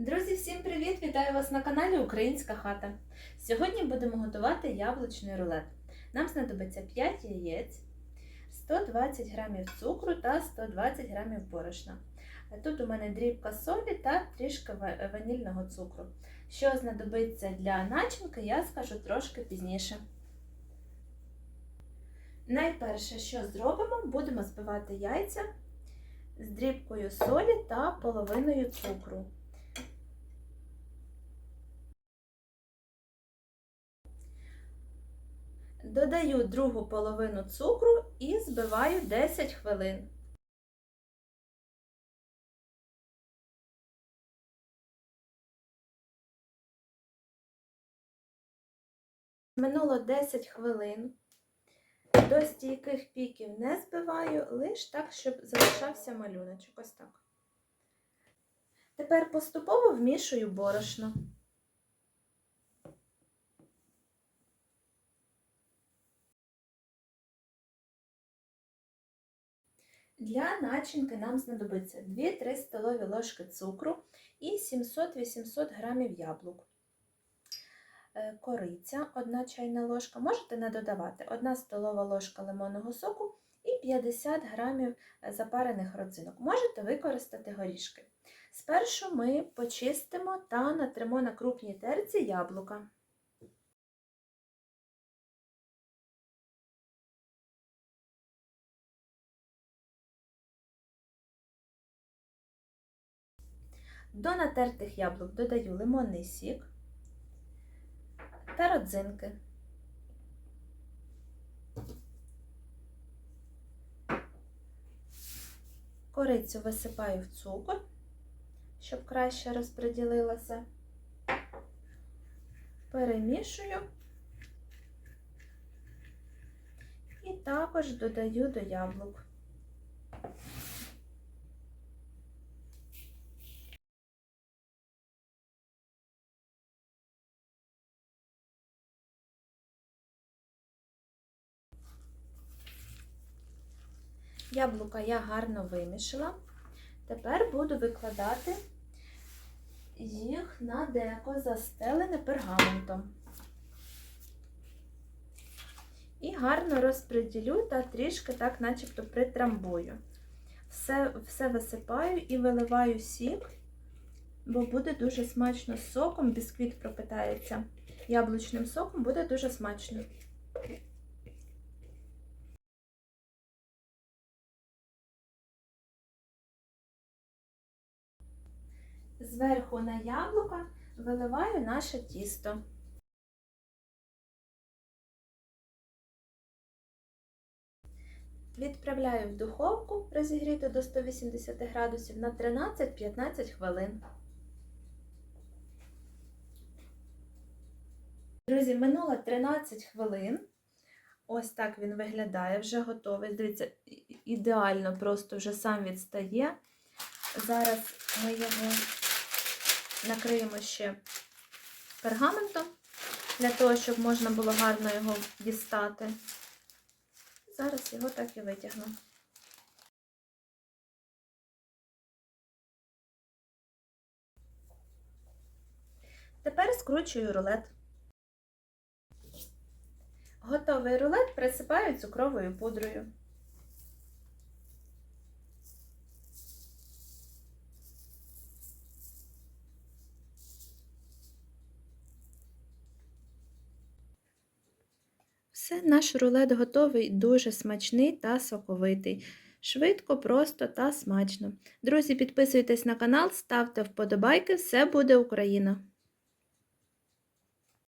Друзі, всім привіт! Вітаю вас на каналі Українська хата. Сьогодні будемо готувати яблучний рулет. Нам знадобиться 5 яєць, 120 г цукру та 120 г борошна. Тут у мене дрібка солі та трішки ванільного цукру. Що знадобиться для начинки, я скажу трошки пізніше. Найперше, що зробимо, будемо збивати яйця з дрібкою солі та половиною цукру. Додаю другу половину цукру і збиваю 10 хвилин. Минуло 10 хвилин. До стійких піків не збиваю, лише так, щоб залишався малюночок. Ось так. Тепер поступово вмішую борошно. Для начинки нам знадобиться 2-3 столові ложки цукру і 700-800 грамів яблук. Е, Кориця 1 чайна ложка, можете не додавати 1 столова ложка лимонного соку і 50 грамів е, запарених родзинок. Можете використати горішки. Спершу ми почистимо та натримо на крупній терці яблука. До натертих яблук додаю лимонний сік та родзинки. Корицю висипаю в цукор, щоб краще розподілилася. Перемішую і також додаю до яблук. Яблука я гарно вимішала. Тепер буду викладати їх на деко застелене пергаментом. І гарно розподілю та трішки так начебто притрамбую. Все, все висипаю і виливаю сік, бо буде дуже смачно з соком, бісквіт пропитається яблучним соком, буде дуже смачно. Зверху на яблука виливаю наше тісто. Відправляю в духовку розігріту до 180 градусів на 13-15 хвилин. Друзі, минуло 13 хвилин. Ось так він виглядає, вже готовий. Дивіться, ідеально просто вже сам відстає. Зараз ми його накриємо ще пергаментом, для того, щоб можна було гарно його дістати. Зараз його так і витягну. Тепер скручую рулет. Готовий рулет присипаю цукровою пудрою. Все, наш рулет готовий, дуже смачний та соковитий. Швидко, просто та смачно. Друзі, підписуйтесь на канал, ставте вподобайки, все буде Україна!